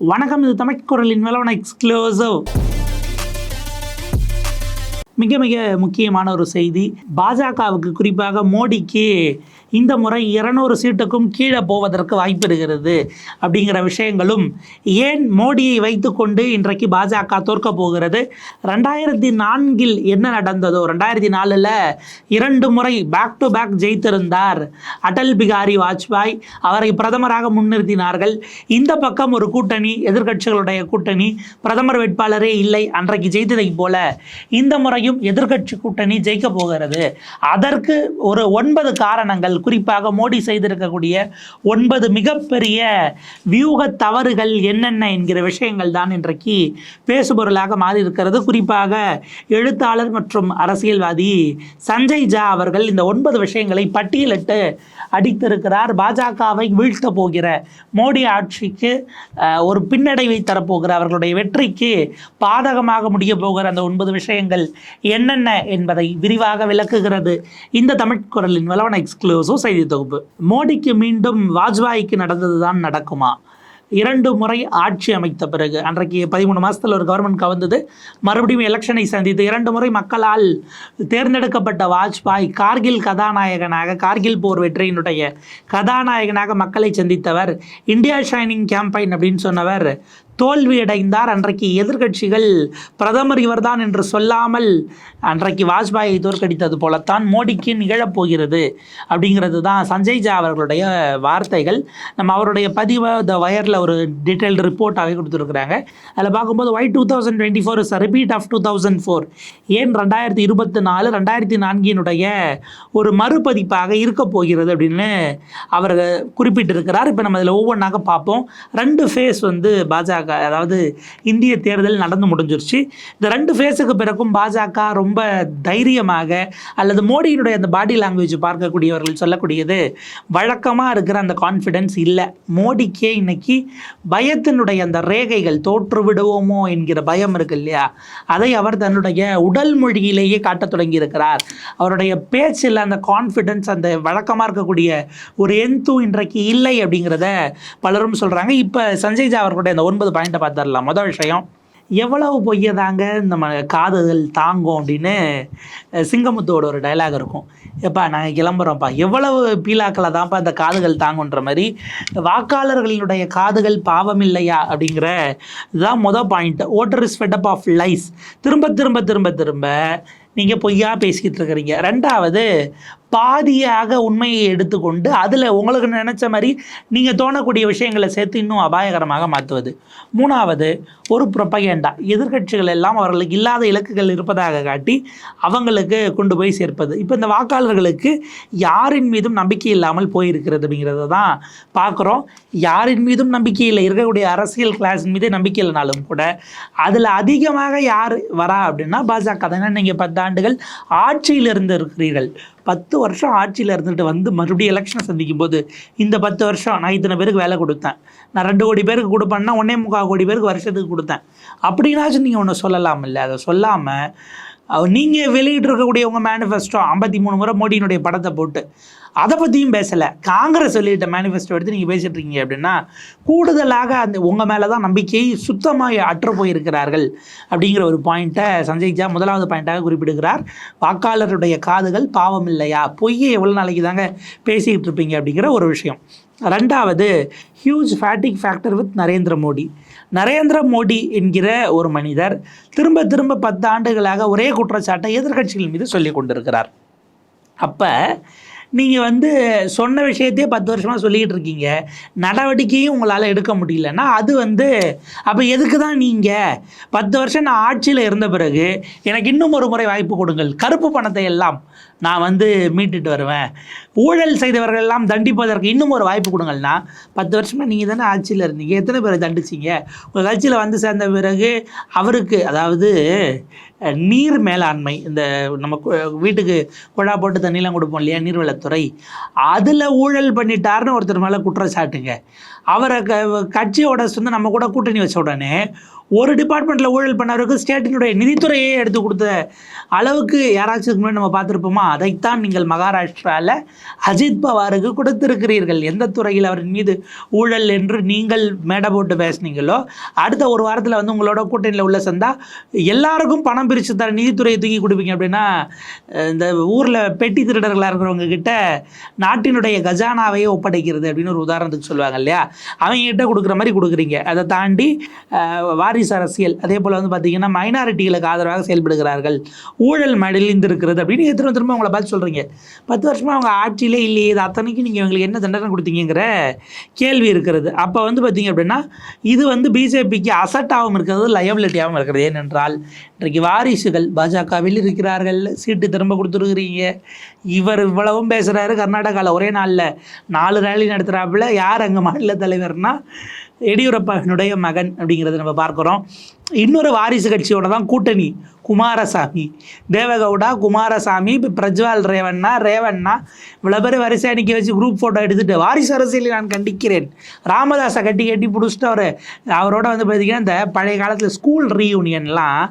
வணக்கம் இது தமிழ்குரலின் வளவன எக்ஸ்க்ளூசிவ் மிக மிக முக்கியமான ஒரு செய்தி. பாஜகவுக்கு குறிப்பாக மோடிக்கு இந்த முறை இருநூறு சீட்டுக்கும் கீழே போவதற்கு வாய்ப்பு இருக்கிறது அப்படிங்கிற விஷயங்களும் ஏன் மோடியை வைத்துக்கொண்டு இன்றைக்கு பாஜக தோற்க போகிறது? ரெண்டாயிரத்தி நான்கில் என்ன நடந்ததோ? ரெண்டாயிரத்தி நாலில் இரண்டு முறை பேக் டு பேக் ஜெயித்திருந்தார் அடல் பிகாரி வாஜ்பாய். அவரை பிரதமராக முன்னிறுத்தினார்கள். இந்த பக்கம் ஒரு கூட்டணி எதிர்க்கட்சிகளுடைய கூட்டணி பிரதமர் வேட்பாளரே இல்லை அன்றைக்கு ஜெயித்ததைப் போல இந்த முறையும் எதிர்க்கட்சி கூட்டணி ஜெயிக்க போகிறது. அதற்கு ஒரு ஒன்பது காரணங்கள் குறிப்பாக மோடி செய்திருக்கக்கூடிய ஒன்பது மிகப்பெரிய வியூக தவறுகள் என்னென்ன என்கிற விஷயங்கள் தான் இன்றைக்கு பேசுபொருளாக மாறி இருக்கிறது குறிப்பாக எழுத்தாளர் மற்றும் அரசியல்வாதி சஞ்சய் ஜா அவர்கள் இந்த ஒன்பது விஷயங்களை பட்டியலிட்டு அடித்திருக்கிறார். பாஜகவை வீழ்த்த போகிற மோடி ஆட்சிக்கு ஒரு பின்னடைவை தரப்போகிற அவர்களுடைய வெற்றிக்கு பாதகமாக முடிய போகிற அந்த ஒன்பது விஷயங்கள் என்னென்ன என்பதை விரிவாக விளக்குகிறது. இந்த தமிழ் குரலின் வளவன எக்ஸ்க்ளூசிவ் செய்தி தொகுப்பு மோடிக்கு மீண்டும் வாஜ்பாய்க்கு நடந்தது தான் நடக்குமா? இரண்டு முறை ஆட்சி அமைத்த பிறகு அன்றைக்கு பதிமூணு மாதத்தில் ஒரு கவர்மெண்ட் கவர்ந்தது மறுபடியும் எலெக்ஷனை சந்தித்து இரண்டு முறை மக்களால் தேர்ந்தெடுக்கப்பட்ட வாஜ்பாய் கார்கில் கதாநாயகனாக கார்கில் போர் வெற்றியினுடைய கதாநாயகனாக மக்களை சந்தித்தவர் இந்தியா ஷைனிங் கேம்பைன் அப்படின்னு சொன்னவர் தோல்வியடைந்தார். அன்றைக்கு எதிர்க்கட்சிகள் பிரதமர் இவர்தான் என்று சொல்லாமல் அன்றைக்கு வாஜ்பாயை தோற்கடித்தது போலத்தான் மோடிக்கு நிகழப்போகிறது அப்படிங்கிறது தான் சஞ்சய் ஜா அவர்களுடைய வார்த்தைகள். நம்ம அவருடைய பதிவை த வயரில் ஒரு டீட்டெயில் ரிப்போர்ட்டாகவே கொடுத்துருக்குறாங்க. அதில் பார்க்கும்போது why two thousand twenty four is repeat of two thousand four ஏன் ரெண்டாயிரத்தி இருபத்தி நாலு ரெண்டாயிரத்தி நான்கினுடைய ஒரு மறுபதிப்பாக இருக்க போகிறது அப்படின்னு அவர் குறிப்பிட்டிருக்கிறார். இப்போ நம்ம இதில் ஒவ்வொன்றாக பார்ப்போம். ரெண்டு ஃபேஸ் வந்து பாஜக அதாவது இந்திய தேர்தல் நடந்து முடிஞ்சிருச்சு. இந்த ரெண்டு ஃபேஸுக்கு பிறகும் பாஜக ரொம்ப தைரியமாக அல்லது மோடியினுடைய அந்த பாடி லாங்குவேஜ் பார்க்கக்கூடியவர்கள் சொல்லக்கூடியது வழக்கமாக இருக்கிற அந்த கான்ஃபிடென்ஸ் இல்லை. மோடிக்கே இன்னைக்கு பயத்தினுடைய அந்த ரேகைகள் தோற்று விடுவோமோ என்கிற பயம் இருக்கு இல்லையா? அதை அவர் தன்னுடைய உடல் மொழியிலேயே காட்டத் தொடங்கியிருக்கிறார். அவருடைய பேச்சில் அந்த கான்ஃபிடென்ஸ் அந்த வழக்கமாக இருக்கக்கூடிய ஒரு எந்து இன்றைக்கு இல்லை அப்படிங்கிறத பலரும் சொல்கிறாங்க இப்போ சஞ்சய் ஜா அவர்களுடைய அந்த ஒன்பது பாயிண்ட்டை பார்த்துடலாம். முதல் விஷயம் எவ்வளவு பொய்யதாங்க? நம்ம காதுகள் தாங்கும் அப்படின்னு சிங்கமுத்தோட ஒரு டயலாக் இருக்கும். எப்பா நாங்கள் கிளம்புறோம்ப்பா. எவ்வளவு பீலாக்களை தான்ப்பா இந்த காதுகள் தாங்குன்ற மாதிரி வாக்காளர்களினுடைய காதுகள் பாவம் இல்லையா அப்படிங்கிற இதுதான் மொதல் point voter is fed up of lies திரும்ப திரும்ப திரும்ப திரும்ப நீங்கள் பொய்யா பேசிக்கிட்டு இருக்கிறீங்க. ரெண்டாவது பாதியாக உண்மையை எடுத்துக்கொண்டு அதில் உங்களுக்கு நினச்ச மாதிரி நீங்கள் தோணக்கூடிய விஷயங்களை சேர்த்து இன்னும் அபாயகரமாக மாற்றுவது மூணாவது ஒரு ப்ரொப்பகேண்டா எதிர்க்கட்சிகள் எல்லாம் அவர்களுக்கு இல்லாத இலக்குகள் இருப்பதாக காட்டி அவங்களுக்கு கொண்டு போய் சேர்ப்பது. இப்போ இந்த வாக்காளர்களுக்கு யாரின் மீதும் நம்பிக்கை இல்லாமல் போயிருக்கிறது அப்படிங்கிறத தான் பார்க்குறோம். யாரின் மீதும் நம்பிக்கை இல்லை. இருக்கக்கூடிய அரசியல் கிளாஸின் மீது நம்பிக்கை இல்லைனாலும் கூட அதில் அதிகமாக யார் வரா அப்படின்னா பாஜக தான். நீங்கள் பத்தாண்டுகள் ஆட்சியில் இருந்து இருக்கிறீர்கள். பத்து வருஷம் ஆட்சியில் இருந்துட்டு வந்து மறுபடியும் எலெக்ஷனை சந்திக்கும் போது இந்த பத்து வருஷம் நான் இத்தனை பேருக்கு வேலை கொடுத்தேன். நான் ரெண்டு கோடி பேருக்கு கொடுப்பேன்னா ஒன்றே முக்கால் கோடி பேருக்கு வருஷத்துக்கு கொடுத்தேன். அப்படின்னாச்சும் நீங்கள் ஒன்று சொல்லலாம் இல்லை. அதை சொல்லாமல் நீங்கள் வெளியிட்டிருக்கக்கூடிய உங்கள் மேனிஃபெஸ்டோ ஐம்பத்தி மூணு முறை மோடியினுடைய படத்தை போட்டு அதை பற்றியும் பேசலை. காங்கிரஸ் வெளியிட்ட மேனிஃபெஸ்டோ எடுத்து நீங்கள் பேசிகிட்டு இருக்கீங்க அப்படின்னா கூடுதலாக அந்த உங்கள் மேலே தான் நம்பிக்கை சுத்தமாக அற்று போயிருக்கிறார்கள் அப்படிங்கிற ஒரு பாயிண்ட்டை சஞ்சய் ஜா முதலாவது பாயிண்ட்டாக குறிப்பிடுகிறார். வாக்காளருடைய காதுகள் பாவம் இல்லையா? பொய்யை எவ்வளோ நாளைக்கு தாங்க பேசிக்கிட்டு இருப்பீங்க அப்படிங்கிற ஒரு விஷயம். ரெண்டாவது huge fatigue factor with Narendra Modi. Narendra Modi என்கிற ஒரு மனிதர் திரும்ப திரும்ப பத்து ஆண்டுகளாக ஒரே குற்றச்சாட்டை எதிர்க்கட்சிகள் மீது சொல்லிக் கொண்டிருக்கிறார். அப்போ நீங்கள் வந்து சொன்ன விஷயத்தையே பத்து வருஷமாக சொல்லிக்கிட்டு இருக்கீங்க. நடவடிக்கையும் உங்களால் எடுக்க முடியலன்னா அது வந்து அப்போ எதுக்கு தான் நீங்கள் பத்து வருஷம் நான் ஆட்சியில் இருந்த பிறகு எனக்கு இன்னும் ஒரு முறை வாய்ப்பு கொடுங்கள். கருப்பு பணத்தை எல்லாம் நான் வந்து மீட்டுட்டு வருவேன். ஊழல் செய்தவர்கள் எல்லாம் தண்டிப்பதற்கு இன்னும் ஒரு வாய்ப்பு கொடுங்கள்னா பத்து வருஷமாக நீங்கள் தானே ஆட்சியில் இருந்தீங்க. எத்தனை பேரை தண்டிச்சிங்க? உங்கள் கட்சியில் வந்து சேர்ந்த பிறகு அவருக்கு அதாவது நீர் மேலாண்மை இந்த நம்ம கு- வீட்டுக்கு குழா போட்டு தண்ணிலாம் கொடுப்போம் இல்லையா? நீர்வளத்துறை அதில் ஊழல் பண்ணிட்டாருன்னு ஒருத்தர் மேலே குற்றச்சாட்டுங்க. அவரை க கட்சியோட வந்து நம்ம கூட கூட்டணி வச்ச உடனே ஒரு டிபார்ட்மெண்ட்டில் ஊழல் பண்ணவருக்கு ஸ்டேட்டினுடைய நிதித்துறையே எடுத்து கொடுத்த அளவுக்கு யாராச்சும் முன்னாடி நம்ம பார்த்துருப்போமா? அதைத்தான் நீங்கள் மகாராஷ்டிராவில் அஜித் பவாருக்கு கொடுத்திருக்கிறீர்கள். எந்த துறையில் அவரின் மீது ஊழல் என்று நீங்கள் மேடை போட்டு பேசுனீங்களோ? அடுத்த ஒரு வாரத்தில் வந்து உங்களோட கூட்டணியில் உள்ள சந்தா எல்லாருக்கும் பணம் பிரித்து தர நிதித்துறையை தூக்கி கொடுப்பீங்க அப்படின்னா இந்த ஊரில் பெட்டி திருடர்களாக இருக்கிறவங்க கிட்ட நாட்டினுடைய கஜானாவையே ஒப்படைக்கிறது அப்படின்னு ஒரு உதாரணத்துக்கு சொல்லுவாங்க இல்லையா? அவங்க கிட்ட கொடுக்குற மாதிரி கொடுக்குறீங்க. அதை தாண்டி அஹ், வாரிசு அரசியல். அதே போல் வந்து பார்த்தீங்கன்னா மைனாரிட்டிகளுக்கு ஆதரவாக செயல்படுகிறார்கள். ஊழல் மடிலிந்திருக்கிறது அப்படின்னு திரும்ப திரும்ப அவங்கள பார்த்து சொல்கிறீங்க பத்து வருஷமாக அவங்க ஆட்சியிலே இல்லையே இது அத்தனைக்கும் நீங்கள் இவங்களுக்கு என்ன தண்டனை கொடுத்தீங்கிற கேள்வி இருக்கிறது. அப்போ வந்து பார்த்தீங்க அப்படின்னா இது வந்து பிஜேபிக்கு அசட்டாகவும் இருக்கிறது லயபிலிட்டியாகவும் இருக்கிறது. ஏனென்றால் இன்றைக்கு வாரிசுகள் பாஜகவில் இருக்கிறார்கள். சீட்டு திரும்ப கொடுத்துருக்குறீங்க. இவர் இவ்வளவும் பேசுகிறாரு கர்நாடகாவில் ஒரே நாளில் நாலு ரேலி நடத்துகிறாப்புல யார் அங்கே மாநில தலைவர்னால் எடியூரப்பாவினுடைய மகன் அப்படிங்கிறத நம்ம பார்க்குறோம். இன்னொரு வாரிசு கட்சியோட தான் கூட்டணி. குமாரசாமி. தேவகவுடா குமாரசாமி இப்போ பிரஜ்வால் ரேவண்ணா ரேவண்ணா இவ்வளோ பேர் வரிசை அணிக்க வச்சு குரூப் ஃபோட்டோ எடுத்துட்டு வாரிசு அரசியலை நான் கண்டிக்கிறேன். ராமதாஸை கட்டி கட்டி பிடிச்சிட்டு அவர் அவரோட வந்து பார்த்தீங்கன்னா இந்த பழைய காலத்தில் ஸ்கூல் ரீயூனியன்லாம்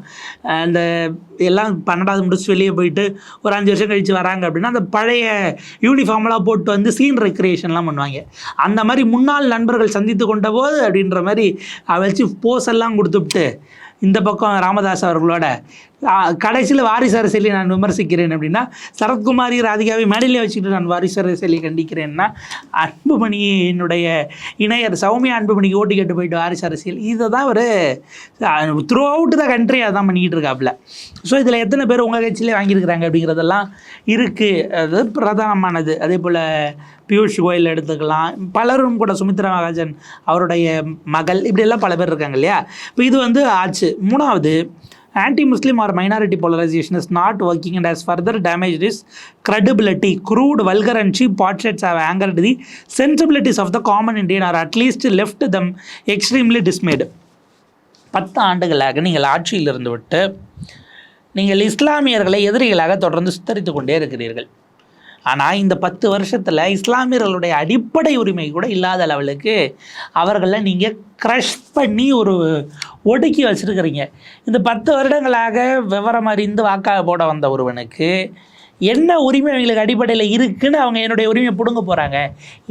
அந்த எல்லாம் பன்னெண்டாவது முடிச்சு வெளியே போயிட்டு ஒரு அஞ்சு வருஷம் கழித்து வராங்க அப்படின்னா அந்த பழைய யூனிஃபார்ம்லாம் போட்டு வந்து சீன் ரெக்ரியேஷன்லாம் பண்ணுவாங்க. அந்த மாதிரி முன்னாள் நண்பர்கள் சந்தித்து கொண்ட போது அப்படின்ற மாதிரி அவ வச்சு போஸ் எல்லாம் கொடுத்துட்டு இந்த பக்கம் ராமதாஸ் அவர்களோட கடைசியில் வாரிசு அரசியலை நான் விமர்சிக்கிறேன் அப்படின்னா சரத்குமாரி ராதிகாவை மேடையில் வச்சுக்கிட்டு நான் வாரிசு அரசியலை கண்டிக்கிறேன்னா அன்புமணி என்னுடைய இணையர் சௌமியா அன்புமணிக்கு ஓட்டு கேட்டு போயிட்டு வாரிசு அரசியல். இதை தான் அவர் த்ரூ அவுட் த கண்ட்ரி அதான் பண்ணிக்கிட்டு இருக்காப்புல. ஸோ இதில் எத்தனை பேர் உங்கள் கட்சியிலே வாங்கியிருக்கிறாங்க அப்படிங்கிறதெல்லாம் இருக்குது அது பிரதானமானது. அதே போல் பியூஷ் கோயல் எடுத்துக்கலாம். பலரும் கூட சுமித்ரா மகாஜன் அவருடைய மகள் இப்படியெல்லாம் பல பேர் இருக்காங்க இல்லையா? இப்போ இது வந்து ஆச்சு. மூணாவது anti Muslim or minority polarization is not working and has further damaged its credibility crude vulgar and cheap portraits have angered the sensibilities of the common indian or at least left them extremely dismayed பத்து ஆண்டுகளாக நீங்கள் ஆட்சியில் இருந்து விட்டு நீங்கள் இஸ்லாமியர்களை எதிரிகளாக தொடர்ந்து சித்தரித்து கொண்டே இருக்கிறீர்கள் ஆனால் இந்த பத்து வருஷத்தில் இஸ்லாமியர்களுடைய அடிப்படை உரிமை கூட இல்லாத லெவலுக்கு அவர்களை நீங்கள் க்ரஷ் பண்ணி ஒரு ஒடுக்கி வச்சுருக்கிறீங்க. இந்த பத்து வருடங்களாக விவரம் அறிந்து வாக்காக போட வந்த ஒருவனுக்கு என்ன உரிமை அவங்களுக்கு அடிப்படையில் இருக்குன்னு அவங்க என்னுடைய உரிமையை பிடுங்க போகிறாங்க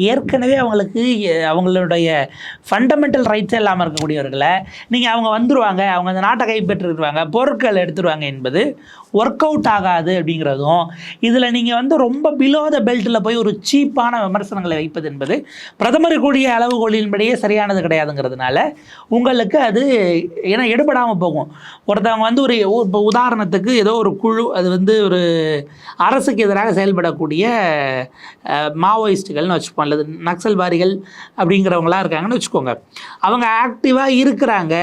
ஏற்கனவே அவங்களுக்கு அவங்களுடைய ஃபண்டமெண்டல் ரைட்ஸே இல்லாமல் இருக்கக்கூடியவர்களை நீங்கள் அவங்க வந்துடுவாங்க அவங்க அந்த நாட்டை கைப்பற்றிடுவாங்க பொருட்கள் எடுத்துருவாங்க என்பது ஒர்க் அவுட் ஆகாது அப்படிங்கிறதும் இதில் நீங்கள் வந்து ரொம்ப பிலோ த பெல்ட்டில் போய் ஒரு சீப்பான விமர்சனங்களை வைப்பது என்பது பிரதமர் கூடிய அளவுகோலின்படியே சரியானது கிடையாதுங்கிறதுனால உங்களுக்கு அது ஏன்னா எடுபடாமல் போகும். ஒருத்தவங்க வந்து ஒரு இப்போ உதாரணத்துக்கு ஏதோ ஒரு குழு அது வந்து ஒரு அரசுக்கு எதிராக செயல்படக்கூடிய மாவோயிஸ்ட்டுகள்னு வச்சுப்போம். அல்லது நக்சல்வாதிகள் அப்படிங்கிறவங்களாம் இருக்காங்கன்னு வச்சுக்கோங்க. அவங்க ஆக்டிவாக இருக்கிறாங்க.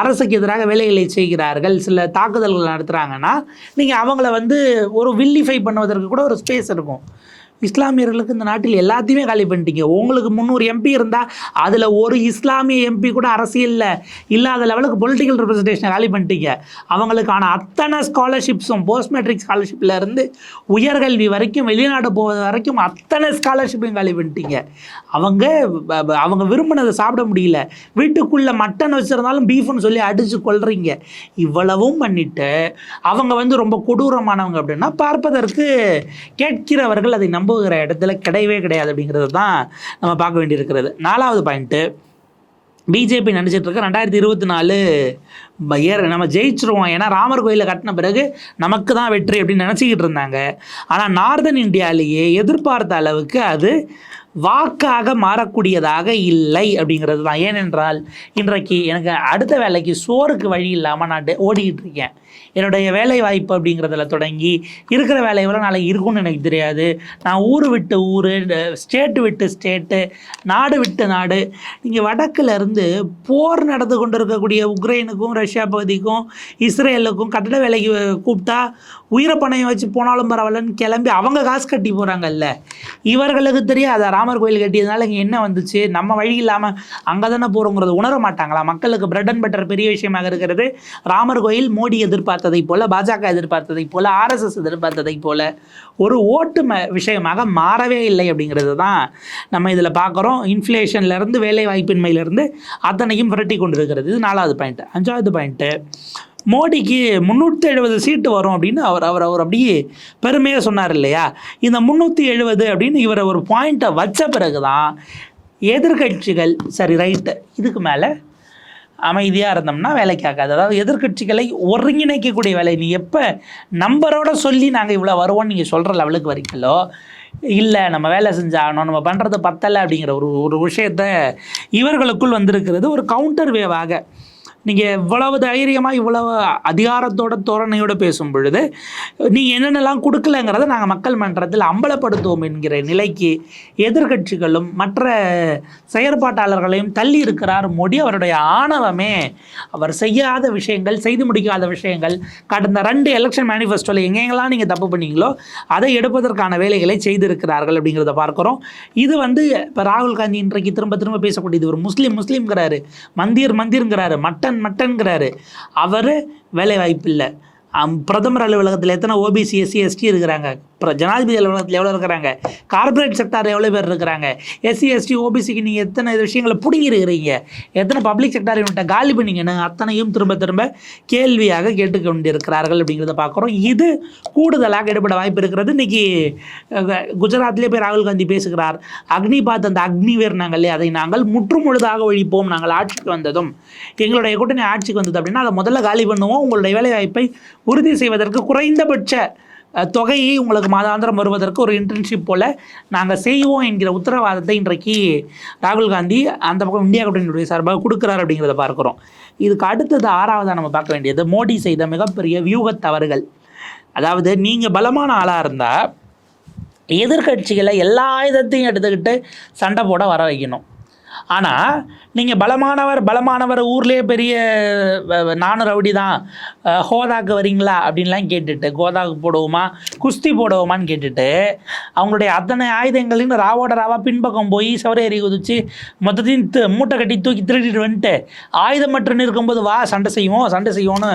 அரசுக்கு எதிராக வேலைகளை செய்கிறார்கள். சில தாக்குதல்கள் நடத்துகிறாங்கன்னா நீங்கள் அவங்கள வந்து ஒரு வில்லிஃபை பண்ணுவதற்கு கூட ஒரு ஸ்பேஸ் இருக்கும். இஸ்லாமியர்களுக்கு இந்த நாட்டில் எல்லாத்தையுமே காலி பண்ணிட்டீங்க. உங்களுக்கு முந்நூறு எம்பி இருந்தால் அதில் ஒரு இஸ்லாமிய எம்பி கூட அரசியலில் இல்லாத லெவலுக்கு பொலிட்டிக்கல் ரெப்ரஸன்டேஷனை காலி பண்ணிட்டீங்க. அவங்களுக்கான அத்தனை ஸ்காலர்ஷிப்ஸும் போஸ்ட் மெட்ரிக் ஸ்காலர்ஷிப்லேருந்து உயர்கல்வி வரைக்கும் வெளிநாடு போவது வரைக்கும் அத்தனை ஸ்காலர்ஷிப்பையும் காலி பண்ணிட்டீங்க. அவங்க அவங்க விரும்பினதை சாப்பிட முடியல. வீட்டுக்குள்ளே மட்டன் வச்சுருந்தாலும் பீஃப்னு சொல்லி அடித்து கொள்றீங்க இவ்வளவும் பண்ணிவிட்டு அவங்க வந்து ரொம்ப கொடூரமானவங்க அப்படின்னா பார்ப்பதற்கு கேட்கிறவர்கள் அதை நம்புகிற இடத்துல கிடையவே கிடையாது அப்படிங்கிறது தான் நம்ம பார்க்க வேண்டியிருக்கிறது. நாலாவது பாயிண்ட்டு பிஜேபி நினச்சிட்டு இருக்க ரெண்டாயிரத்தி இருபத்தி நாலு ஏற நம்ம ஜெயிச்சிருவோம். ஏன்னா ராமர் கோயிலை கட்டின பிறகு நமக்கு தான் வெற்றி அப்படின்னு நினச்சிக்கிட்டு இருந்தாங்க. ஆனால் நார்தன் இந்தியாவிலேயே எதிர்பார்த்த அளவுக்கு அது வாக்காக மாறக்கூடியதாக இல்லை அப்படிங்கிறது தான் ஏனென்றால் இன்றைக்கு எனக்கு அடுத்த வேலைக்கு சோறுக்கு வழி இல்லாமல் நான் ஓடிக்கிட்டு இருக்கேன். என்னுடைய வேலை வாய்ப்பு அப்படிங்கிறதுல தொடங்கி இருக்கிற வேலை எவ்வளோ நாளைக்கு இருக்கும்னு எனக்கு தெரியாது. நான் ஊர் விட்டு ஊர் ஸ்டேட்டு விட்டு ஸ்டேட்டு நாடு விட்டு நாடு இங்கே வடக்குலேருந்து போர் நடந்து கொண்டு இருக்கக்கூடிய உக்ரைனுக்கும் ரஷ்யா பகுதிக்கும் இஸ்ரேலுக்கும் கட்டட வேலைக்கு கூப்பிட்டா உயிரை பணையம் வச்சு போனாலும் பரவாயில்லன்னு கிளம்பி அவங்க காசு கட்டி போகிறாங்கல்ல இவர்களுக்கு தெரியாத? ராம ராமர் கோயில் கட்டியதுனால இங்கே என்ன வந்துச்சு? நம்ம வழி இல்லாமல் அங்கே தானே போகிறோங்கிறது உணர மாட்டாங்களா? மக்களுக்கு பிரெட் அண்ட் பட்டர் பெரிய விஷயமாக இருக்கிறது. ராமர் கோயில் மோடி எதிர்பார்த்ததை போல் பாஜக எதிர்பார்த்ததை போல் ஆர்எஸ்எஸ் எதிர்பார்த்ததை போல் ஒரு ஓட்டு ம விஷயமாக மாறவே இல்லை அப்படிங்கிறது தான் நம்ம இதில் பார்க்குறோம். இன்ஃப்ளேஷன்லேருந்து வேலை வாய்ப்பின்மையிலேருந்து அத்தனையும் விரட்டி கொண்டிருக்கிறது. இது நாலாவது பாயிண்ட் அஞ்சாவது பாயிண்ட்டு மோடிக்கு முந்நூற்றி எழுபது சீட்டு வரும் அப்படின்னு அவர் அவர் அவர் அப்படியே பெருமையாக சொன்னார் இல்லையா? இந்த முந்நூற்றி எழுபது அப்படின்னு இவரை ஒரு பாயிண்ட்டை வச்ச பிறகு தான் எதிர்கட்சிகள் சரி ரைட்டு இதுக்கு மேலே அமைதியாக இருந்தோம்னா வேலைக்கு ஆகாது அதாவது எதிர்க்கட்சிகளை ஒருங்கிணைக்கக்கூடிய வேலை. நீ எப்போ நம்பரோட சொல்லி நாங்கள் இவ்வளோ வருவோம்னு நீங்கள் சொல்கிற லெவலுக்கு வரீங்களோ இல்லை நம்ம வேலை செஞ்சாகணும் நம்ம பண்ணுறது பத்தலை அப்படிங்கிற ஒரு ஒரு விஷயத்த இவர்களுக்குள் வந்திருக்கிறது ஒரு கவுண்டர் வேவாக நீங்கள் இவ்வளவு தைரியமாக இவ்வளவு அதிகாரத்தோட தோரணையோடு பேசும் பொழுது நீங்கள் என்னென்னலாம் கொடுக்கலங்கிறத நாங்கள் மக்கள் மன்றத்தில் அம்பலப்படுத்துவோம் என்கிற நிலைக்கு எதிர்க்கட்சிகளும் மற்ற செயற்பாட்டாளர்களையும் தள்ளி இருக்கிறார் மோடி அவருடைய ஆணவமே. அவர் செய்யாத விஷயங்கள் செய்து முடிக்காத விஷயங்கள் கடந்த ரெண்டு எலெக்ஷன் மேனிஃபெஸ்டோவில் எங்கெங்கெல்லாம் நீங்கள் தப்பு பண்ணீங்களோ அதை எடுப்பதற்கான வேலைகளை செய்திருக்கிறார்கள் அப்படிங்கிறத பார்க்குறோம். இது வந்து இப்போ ராகுல் காந்தி இன்றைக்கு திரும்ப திரும்ப பேசக்கூடியது ஒரு முஸ்லீம் முஸ்லீம்ங்கிறாரு. மந்திர் மந்திர்ங்கிறாரு. மட்டன் மட்டன்கிறாரு. அவர் வேலை வாய்ப்பு இல்லை பிரதமர் அலுவலகத்தில் எத்தனை ஓபிசி எஸ்சி எஸ்டி இருக்கிறாங்க. ஜனாதிபதி அலுவலகத்தில் எவ்வளோ இருக்கிறாங்க? கார்ப்பரேட் செக்டார் எவ்வளோ பேர் இருக்கிறாங்க? எஸ்சி எஸ்டி ஓபிசிக்கு நீங்கள் எத்தனை விஷயங்களை பிடுங்கிருக்கிறீங்க எத்தனை பப்ளிக் செக்டார் யூனிட்டை காலி பண்ணிங்கன்னு அத்தனையும் திரும்ப திரும்ப கேள்வியாக கேட்டுக்கொண்டிருக்கிறார்கள் அப்படிங்கிறத பார்க்குறோம். இது கூடுதலாக ஈடுபட வாய்ப்பு இருக்கிறது. இன்றைக்கி குஜராத்லேயே போய் ராகுல் காந்தி பேசுகிறார். அக்னிபாத் அந்த அக்னி இல்லையா அதை நாங்கள் முற்றுமுழுதாக ஒழிப்போம். நாங்கள் ஆட்சிக்கு வந்ததும் எங்களுடைய கூட்டணி ஆட்சிக்கு வந்தது அப்படின்னா அதை முதல்ல காலி பண்ணுவோம். உங்களுடைய வேலைவாய்ப்பை உறுதி செய்வதற்கு குறைந்தபட்ச தொகையை உங்களுக்கு மாதாந்திரம் வருவதற்கு ஒரு இன்டர்ன்ஷிப் போல் நாங்கள் செய்வோம் என்கிற உத்தரவாதத்தை இன்றைக்கு ராகுல் காந்தி அந்த பக்கம் இந்தியா கூட்டணியுடைய சார்பாக கொடுக்குறாரு அப்படிங்கிறத பார்க்குறோம். இதுக்கு அடுத்தது ஆறாவதாக நம்ம பார்க்க வேண்டியது. மோடி செய்த மிகப்பெரிய வியூகத் தவறுகள். அதாவது நீங்கள் பலமான ஆளாக இருந்தால் எதிர்க்கட்சிகளை எல்லா ஆயுதத்தையும் எடுத்துக்கிட்டு சண்டை போட வர வைக்கணும். ஆனால் நீங்கள் பலமானவர் பலமானவர் ஊர்லேயே பெரிய நானும் ரவுடி தான் ஹோதாக்கு வரீங்களா? அப்படின்லாம் கேட்டுட்டு கோதாக்கு போடுவோமா குஸ்தி போடுவோமான்னு கேட்டுட்டு அவங்களுடைய அத்தனை ஆயுதங்களையும் ராவோட ராவா பின்பக்கம் போய் சவரேறி குதிச்சு மொத்தத்தையும் து- மூட்டை கட்டி தூக்கி திருடிட்டு வந்துட்டு ஆயுதமற்று இருக்கும்போது வா சண்டை செய்வோம் சண்டை செய்வோன்னு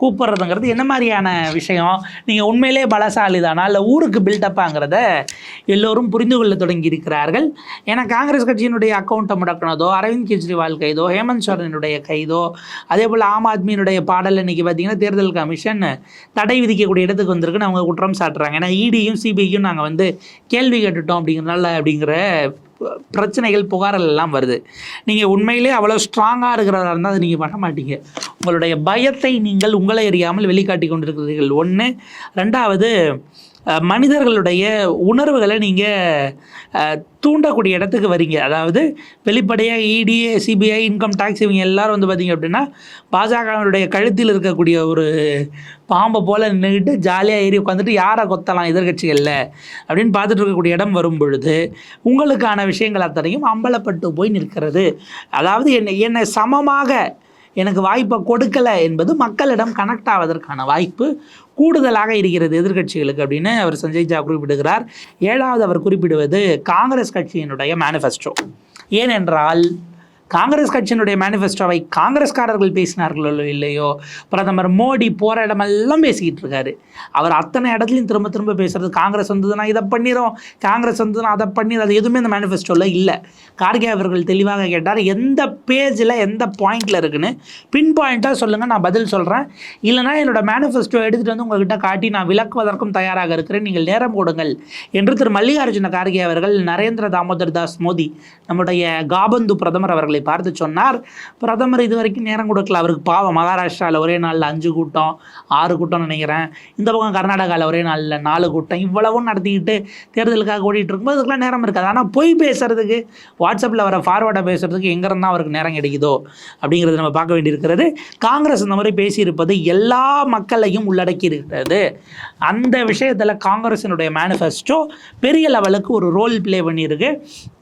கூப்பிட்றதுங்கிறது என்ன மாதிரியான விஷயம்? நீங்கள் உண்மையிலே பலசாலி தானா இல்லை ஊருக்கு பில்டப்பாங்கிறத எல்லோரும் புரிந்து கொள்ள தொடங்கி இருக்கிறார்கள். ஏன்னா காங்கிரஸ் கட்சியினுடைய அக்கௌண்ட்டை முடக்கினதோ அரவிந்த் கெஜ்ரிவால் கைதோ ஹேமந்த் சோரனுடைய கைதோ அதே போல் ஆம் ஆத்மியினுடைய பாடல் இன்றைக்கி பார்த்தீங்கன்னா தேர்தல் கமிஷன் தடை விதிக்கக்கூடிய இடத்துக்கு வந்திருக்குன்னு அவங்க குற்றம் சாட்டுறாங்க. ஏன்னா இடியும் சிபிஐயும் நாங்கள் வந்து கேள்வி கேட்டுட்டோம் அப்படிங்கிறனால அப்படிங்கிற பிரச்சனைகள் புகார்கள் எல்லாம் வருது. நீங்கள் உண்மையிலே அவ்வளோ ஸ்ட்ராங்காக இருக்கிறதா இருந்தால் அதை நீங்கள் பண்ண மாட்டீங்க. உங்களுடைய பயத்தை நீங்கள் உங்களை அறியாமல் வெளிக்காட்டி கொண்டிருக்கிறீர்கள். ஒன்று ரெண்டாவது மனிதர்களுடைய உணர்வுகளை நீங்கள் தூண்டக்கூடிய இடத்துக்கு வரீங்க. அதாவது வெளிப்படையாக இடி சிபிஐ இன்கம் டேக்ஸ் இவங்க எல்லாரும் வந்து பார்த்தீங்க அப்படின்னா பாஜகவினுடைய கழுத்தில் இருக்கக்கூடிய ஒரு பாம்பை போல் நின்றுக்கிட்டு ஜாலியாக ஏறி உட்காந்துட்டு யாரை கொத்தலாம் எதிர்கட்சிகளில் அப்படின்னு பார்த்துட்டு இருக்கக்கூடிய இடம் வரும் பொழுது உங்களுக்கான விஷயங்கள் அத்தனையும் அம்பலப்பட்டு போய் நிற்கிறது. அதாவது என்னை என்னை சமமாக எனக்கு வாய்ப்பை கொடுக்கலை என்பது மக்களிடம் கனெக்ட் ஆவதற்கான வாய்ப்பு கூடுதலாக இருக்கிறது எதிர்க்கட்சிகளுக்கு அப்படின்னு அவர் சஞ்சய் ஜா குறிப்பிடுகிறார். ஏழாவது அவர் குறிப்பிடுவது காங்கிரஸ் கட்சியினுடைய மேனிஃபெஸ்டோ ஏனென்றால் காங்கிரஸ் கட்சியினுடைய மேனிஃபெஸ்டோவை காங்கிரஸ்காரர்கள் பேசினார்களோ இல்லையோ பிரதமர் மோடி போகிற இடமெல்லாம் பேசிக்கிட்டு இருக்காரு. அவர் அத்தனை இடத்துலையும் திரும்ப திரும்ப பேசுறது காங்கிரஸ் வந்ததுன்னா இதை பண்ணிடும் காங்கிரஸ் வந்ததுன்னா அதை பண்ணிடும் அது எதுவுமே இந்த மேனிஃபெஸ்டோவில் இல்லை. கார்கே அவர்கள் தெளிவாக கேட்டார் எந்த பேஜில் எந்த பாயிண்டில் இருக்குன்னு பின் பாயிண்ட்டாக சொல்லுங்கள் நான் பதில் சொல்கிறேன் இல்லைனா என்னோட மேனிஃபெஸ்டோ எடுத்துகிட்டு வந்து உங்கள்கிட்ட காட்டி நான் விளக்குவதற்கும் தயாராக இருக்கிறேன். நீங்கள் நேரம் கொடுங்கள் என்று திரு மல்லிகார்ஜுன கார்கே அவர்கள் நரேந்திர தாமோதர் தாஸ் மோடி நம்முடைய காபந்து பிரதமர் அவர்கள் பார்த்து சொன்னார். பிரதமர் இது வரைக்கும் நேரம் கொடுக்கல. அவருக்கு பாவம். மகாராஷ்டிராவில் ஒரே நாளில் அஞ்சு கூட்டம் ஆறு கூட்டம் நினைக்கிறேன். இந்த பக்கம் கர்நாடகாவில் ஒரே நாளில் நாலு கூட்டம். இவ்வளவும் நடத்திக்கிட்டு தேர்தலுக்காக ஓடிட்டு இருக்கும்போது அதுக்கெல்லாம் நேரம் இருக்காது. ஆனால் பொய் பேசுறதுக்கு வாட்ஸ்அப்பில் வர ஃபார்வர்டாக பேசுறதுக்கு எங்கே இருந்தால் அவருக்கு நேரம் கிடைக்குதோ அப்படிங்கிறது நம்ம பார்க்க வேண்டியிருக்கிறது. காங்கிரஸ் இந்த மாதிரி பேசியிருப்பது எல்லா மக்களையும் உள்ளடக்கி இருக்கிறது. அந்த விஷயத்தில் காங்கிரஸினுடைய மேனிஃபெஸ்டோ பெரிய லெவலுக்கு ஒரு ரோல் ப்ளே பண்ணியிருக்கு.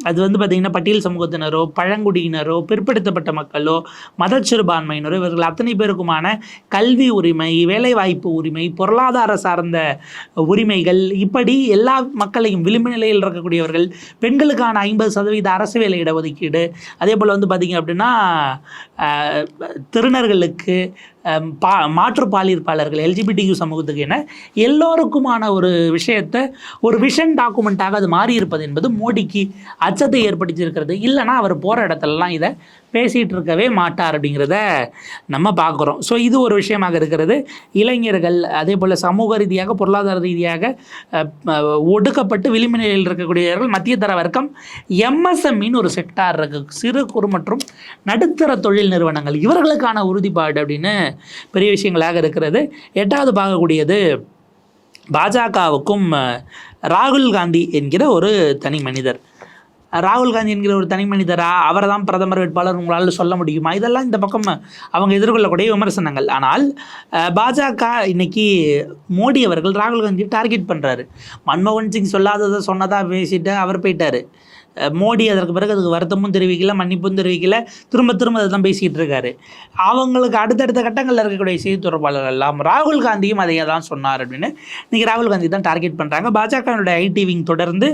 அது வந்து பார்த்திங்கன்னா பட்டியல் சமூகத்தினரோ பழங்குடியினரோ பிரிவினரோ பிற்படுத்தப்பட்ட மக்களோ மதச்சிறுபான்மையினரோ இவர்கள் அத்தனை பேருக்குமான கல்வி உரிமை வேலைவாய்ப்பு உரிமை பொருளாதார சார்ந்த உரிமைகள் இப்படி எல்லா மக்களையும் விளிம்பு நிலையில் இருக்கக்கூடியவர்கள் பெண்களுக்கான ஐம்பது சதவீத அரசு வேலை இடஒதுக்கீடு அதே போல் வந்து பார்த்திங்க அப்படின்னா திருநர்களுக்கு பா மாற்று பாலியற்பாளர்கள் எல்ஜிபிடிக்கு சமூகத்துக்கு என எல்லோருக்குமான ஒரு விஷயத்தை ஒரு விஷன் டாக்குமெண்ட்டாக அது மாறி இருப்பது என்பது மோடிக்கு அச்சத்தை ஏற்படுத்தியிருக்கிறது. இல்லைனா அவர் போகிற இடத்துலலாம் இதை பேசிகிட்டு இருக்கவே மாட்டார் அப்படிங்கிறத நம்ம பார்க்குறோம். ஸோ இது ஒரு விஷயமாக இருக்கிறது. இளைஞர்கள் அதே போல் சமூக ரீதியாக பொருளாதார ரீதியாக ஒடுக்கப்பட்டு விளிம்பு நிலையில் இருக்கக்கூடியவர்கள் மத்திய தர வர்க்கம் எம்எஸ்எம்இன்னு ஒரு செக்டார் இருக்குது சிறு குறு மற்றும் நடுத்தர தொழில் நிறுவனங்கள். இவர்களுக்கான உறுதிப்பாடு அப்படின்னு பெரிய விஷயங்களாக இருக்கிறது. எட்டாவது பார்க்கக்கூடியது பாஜகவுக்கும் ராகுல் காந்தி என்கிற ஒரு தனி மனிதர். ராகுல் காந்தி என்கிற ஒரு தனி மனிதரா? அவர் தான் பிரதமர் வேட்பாளர் உங்களால் சொல்ல முடியுமா? இதெல்லாம் இந்த பக்கம் அவங்க எதிர்கொள்ளக்கூடிய விமர்சனங்கள். ஆனால் பாஜக இன்னைக்கு மோடி அவர்கள் ராகுல் காந்தியை டார்கெட் பண்ணுறாரு மன்மோகன் சிங் சொல்லாததை சொன்னதாக பேசிட்டு அவர் போயிட்டார். மோடி அதற்கு பிறகு அதுக்கு வருத்தமும் தெரிவிக்கல மன்னிப்பும் தெரிவிக்கல. திரும்ப திரும்ப அதை தான் பேசிகிட்டு இருக்காரு. அவங்களுக்கு அடுத்தடுத்த கட்டங்களில் இருக்கக்கூடிய செய்தி தொடர்பாளர்கள் எல்லாம் ராகுல் காந்தியும் அதையே தான் சொன்னார் அப்படின்னு இன்றைக்கி ராகுல் காந்தி தான் டார்கெட் பண்ணுறாங்க பாஜகவினுடைய ஐடி விங் தொடர்ந்து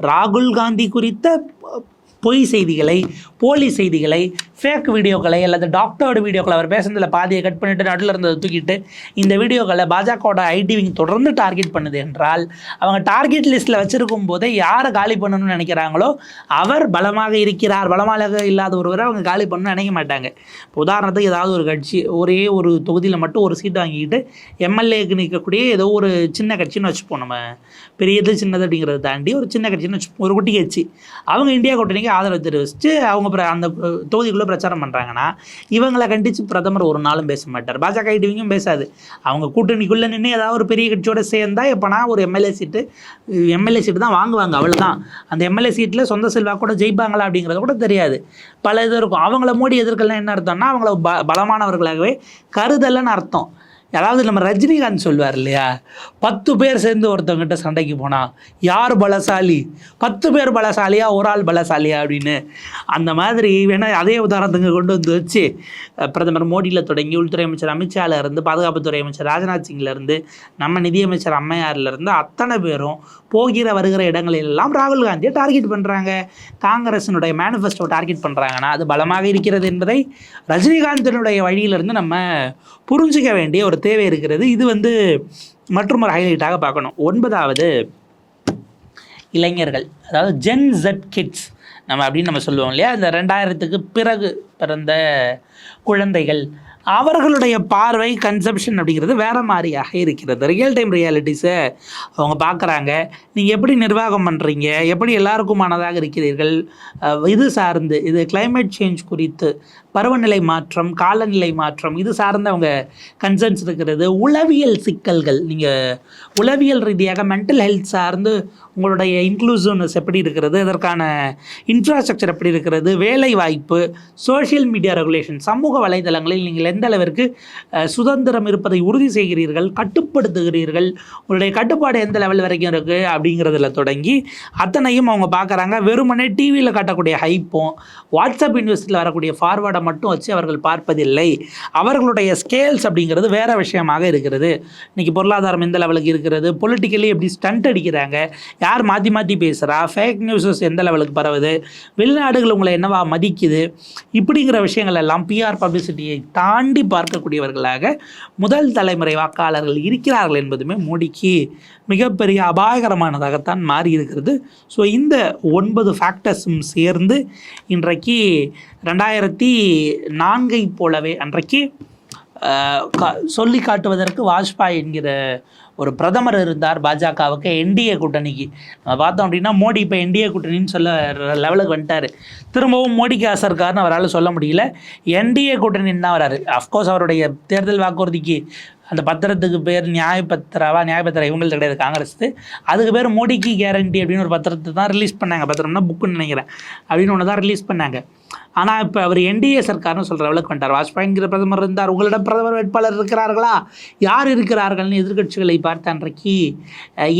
ராகுல் காந்தி குறித்த பொய் செய்திகளை போலி செய்திகளை ஃபேக் வீடியோக்களை அல்லது டாக்டரோட வீடியோக்களை அவர் பேசுனதில் பாதியை கட் பண்ணிட்டு நடுவில் இருந்ததை தூக்கிட்டு இந்த வீடியோக்களை பாஜகவோட ஐடி விங் தொடர்ந்து டார்கெட் பண்ணுது என்றால் அவங்க டார்கெட் லிஸ்ட்டில் வச்சுருக்கும் போதே யாரை காலி பண்ணணும்னு நினைக்கிறாங்களோ அவர் பலமாக இருக்கிறார். பலமாக இல்லாத ஒருவரை அவங்க காலி பண்ணணும்னு நினைக்க மாட்டாங்க. இப்போ உதாரணத்துக்கு ஏதாவது ஒரு கட்சி ஒரே ஒரு தொகுதியில் மட்டும் ஒரு சீட் வாங்கிக்கிட்டு எம்எல்ஏக்கு நிற்கக்கூடிய ஏதோ ஒரு சின்ன கட்சின்னு வச்சுப்போம் நம்ம. பெரியது சின்னது அப்படிங்கிறத தாண்டி ஒரு சின்ன கட்சின்னு வச்சுப்போம். ஒரு குட்டி கட்சி. அவங்க இந்தியா கூட்டணிக்கு ஆதரவு தெரிவித்து அவங்க பிர- அந்த தொகுதிக்குள்ளே பிரச்சாரம் பண்ணுறாங்கன்னா இவங்களை கண்டித்து பிரதமர் ஒரு நாளும் பேச மாட்டார். பாஜக ஐடிவிங்கும் பேசாது. அவங்க கூட்டணிக்குள்ளே நின்று ஏதாவது ஒரு பெரிய கட்சியோடு சேர்ந்தால் எப்போனா ஒரு எம்எல்ஏ சீட்டு எம்எல்ஏ சீட்டு தான் வாங்குவாங்க அவ்வளோதான் அந்த எம்எல்ஏ சீட்டில் சொந்த செல்வா கூட ஜெயிப்பாங்களா அப்படிங்கிறத கூட தெரியாது. பல இது இருக்கும். அவங்கள மோடி எதிர்க்கலாம் என்ன அர்த்தம்னா அவங்கள ப பலமானவர்களாகவே கருதலன்னு அர்த்தம். அதாவது நம்ம ரஜினிகாந்த் சொல்வார் இல்லையா? பத்து பேர் சேர்ந்து ஒருத்தவங்கிட்ட சண்டைக்கு போனால் யார் பலசாலி? பத்து பேர் பலசாலியா? ஒரு ஆள் பலசாலியா? அப்படின்னு. அந்த மாதிரி வேணால் அதே உதாரணத்துக்கு கொண்டு வந்து வச்சு பிரதமர் மோடியில் தொடங்கி உள்துறை அமைச்சர் அமித்ஷால இருந்து பாதுகாப்புத்துறை அமைச்சர் ராஜ்நாத் சிங்லேருந்து நம்ம நிதியமைச்சர் அம்மையார்லேருந்து அத்தனை பேரும் போகிற வருகிற இடங்களிலெல்லாம் ராகுல் காந்தியை டார்கெட் பண்ணுறாங்க காங்கிரஸினுடைய மேனிஃபெஸ்டோ டார்கெட் பண்ணுறாங்கன்னா அது பலமாக இருக்கிறது என்பதை ரஜினிகாந்தினுடைய வழியிலிருந்து நம்ம புரிஞ்சிக்க வேண்டிய ஒரு தேவை இருக்கிறது. இது வந்து மற்றொரு ஹைலைட்டாக பார்க்கணும். ஒன்பதாவது இளைஞர்கள். அதாவது ஜென் ஜெட் கிட்ஸ் நம்ம அப்படின்னு நம்ம சொல்லுவோம் இல்லையா? இந்த ரெண்டாயிரத்துக்கு பிறகு பிறந்த குழந்தைகள். அவர்களுடைய பார்வை கன்செப்ஷன் அப்படிங்கிறது வேறு மாதிரியாக இருக்கிறது. ரியல் டைம் ரியாலிட்டிஸை அவங்க பார்க்குறாங்க. நீங்கள் எப்படி நிர்வாகம் பண்ணுறீங்க எப்படி எல்லாருக்குமானதாக இருக்கிறீர்கள்? இது சார்ந்து இது கிளைமேட் சேஞ்ச் குறித்து பருவநிலை மாற்றம் காலநிலை மாற்றம் இது சார்ந்த அவங்க கன்சர்ன்ஸ் இருக்கிறது. உளவியல் சிக்கல்கள் நீங்கள் உளவியல் ரீதியாக மென்டல் ஹெல்த் சார்ந்து உங்களுடைய இன்க்ளூசிவ்னஸ் எப்படி இருக்கிறது? அதற்கான இன்ஃப்ராஸ்ட்ரக்சர் எப்படி இருக்கிறது? வேலை வாய்ப்பு சோஷியல் மீடியா ரெகுலேஷன் சமூக வலைதளங்களில் நீங்கள் எந்த அளவிற்கு சுதந்திரம் இருப்பதை உறுதி செய்கிறீர்கள் கட்டுப்படுத்துகிறீர்கள் உங்களுடைய கட்டுப்பாடு எந்த லெவல் வரைக்கும் இருக்குது அப்படிங்கிறதுல தொடங்கி அத்தனையும் அவங்க பார்க்குறாங்க. வெறுமனே டிவியில் காட்டக்கூடிய ஹைப்பும் வாட்ஸ்அப் யூனிவர்சிட்டியில் வரக்கூடிய ஃபார்வேர்டை மட்டும் வச்சு அவர்கள் பார்ப்பதில்லை. அவர்களுடைய ஸ்கேல்ஸ் அப்படிங்கிறது வேறு விஷயமாக இருக்கிறது. இன்றைக்கி பொருளாதாரம் எந்த லெவலுக்கு இருக்கிறது? பொலிட்டிக்கலி எப்படி ஸ்டண்ட் அடிக்கிறாங்க? யார் மாற்றி மாற்றி பேசுகிறா ஃபேக் நியூஸஸ் எந்த லெவலுக்கு பரவுது? வெளிநாடுகள் உங்களை என்னவா மதிக்குது? இப்படிங்கிற விஷயங்கள் எல்லாம் பிஆர் பப்ளிசிட்டியை தாண்டி பார்க்கக்கூடியவர்களாக முதல் தலைமுறை வாக்காளர்கள் இருக்கிறார்கள் என்பதுமே மோடிக்கு மிகப்பெரிய அபாயகரமானதாகத்தான் மாறி இருக்கிறது ஸோ இந்த ஒன்பது ஃபேக்டர்ஸும் சேர்ந்து இன்றைக்கு ரெண்டாயிரத்தி நான்கை போலவே அன்றைக்கு கா- சொல்லி காட்டுவதற்கு வாஜ்பாய் என்கிற ஒரு பிரதமர் இருந்தார் பாஜகவுக்கு என்டிஏ கூட்டணிக்கு. நம்ம பார்த்தோம் அப்படின்னா மோடி இப்போ என்டிஏ கூட்டணின்னு சொல்ல லெவலுக்கு வந்துட்டார். திரும்பவும் மோடிக்கு ஆசை இருக்காருன்னு அவரால் சொல்ல முடியல. என்டிஏ கூட்டணின்னு தான் வராரு. அஃப்கோர்ஸ் அவருடைய தேர்தல் வாக்குறுதிக்கு அந்த பத்திரத்துக்கு பேர் நியாயபத்திராவா நியாயபத்திரா இவங்கள்ட்ட கிடையாது காங்கிரஸ் அதுக்கு பேர் மோடிக்கு கேரண்டி அப்படின்னு ஒரு பத்திரத்தை தான் ரிலீஸ் பண்ணாங்க. பத்திரம்னா புக்குன்னு நினைக்கிறேன். அப்படின்னு ஒன்று தான் ரிலீஸ் பண்ணாங்க. ஆனால் இப்போ அவர் என்டிஏ சர்க்கார்னு சொல்கிற அளவுக்கு வந்தார் வாஜ்பாய்ங்கிற பிரதமர் இருந்தார். உங்களிடம் பிரதமர் வேட்பாளர் இருக்கிறார்களா? யார் இருக்கிறார்கள்னு எதிர்க்கட்சிகளை பார்த்து அன்றைக்கு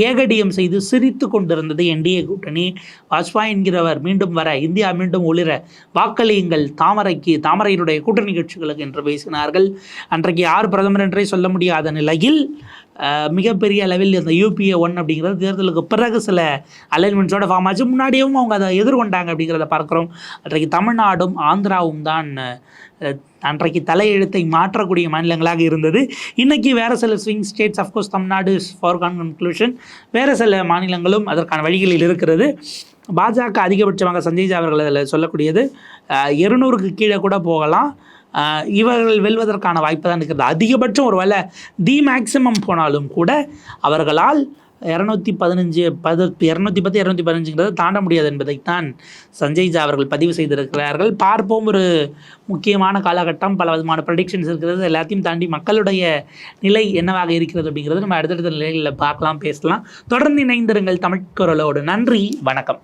ஏகடியம் செய்து சிரித்து கொண்டிருந்தது என்டிஏ கூட்டணி. வாஜ்பாய் என்கிறவர் மீண்டும் வர இந்தியா மீண்டும் ஒளிர வாக்களியுங்கள். தாமரைக்கு தாமரையினுடைய கூட்டணி கட்சிகளுக்கு என்று பேசினார்கள். அன்றைக்கு யார் பிரதமர் என்றே சொல்ல முடியாத நிலையில் மிகப்பெரிய லெவலில் இந்த யூபிஏ ஒன் அப்படிங்கிறது தேர்தலுக்கு பிறகு சில அலைன்மெண்ட்ஸோட ஃபார்ம் ஆச்சு. முன்னாடியும் அவங்க அதை எதிர்கொண்டாங்க அப்படிங்கிறத பார்க்குறோம். அன்றைக்கு தமிழ்நாடும் ஆந்திராவும் தான் அன்றைக்கு தலையெழுத்தை மாற்றக்கூடிய மாநிலங்களாக இருந்தது. இன்றைக்கி வேறு சில swing states of course Tamil Nadu for conclusion வேறு சில மாநிலங்களும் அதற்கான வழிகளில் இருக்கிறது. பாஜக அதிகபட்சமாக சஞ்சய் அவர்கள் அதில் சொல்லக்கூடியது. இருநூறுக்கு கீழே கூட போகலாம். இவர்கள் வெல்வதற்கான வாய்ப்பு தான் இருக்கிறது. அதிகபட்சம் ஒரு வேளை தி மேக்சிமம் போனாலும் கூட அவர்களால் இரநூத்தி பதினஞ்சு பது இரநூத்தி பத்து இரநூத்தி பதினஞ்சுங்கிறத தாண்ட முடியாது என்பதைத்தான் சஞ்சய் ஜா அவர்கள் பதிவு செய்திருக்கிறார்கள். பார்ப்போம் ஒரு முக்கியமான காலகட்டம் பல விதமான ப்ரடிக்ஷன்ஸ் இருக்கிறது. எல்லாத்தையும் தாண்டி மக்களுடைய நிலை என்னவாக இருக்கிறது அப்படிங்கிறது நம்ம அடுத்தடுத்த நிலைகளில் பார்க்கலாம் பேசலாம். தொடர்ந்து இணைந்திருங்கள் தமிழ் குரலோடு. நன்றி வணக்கம்.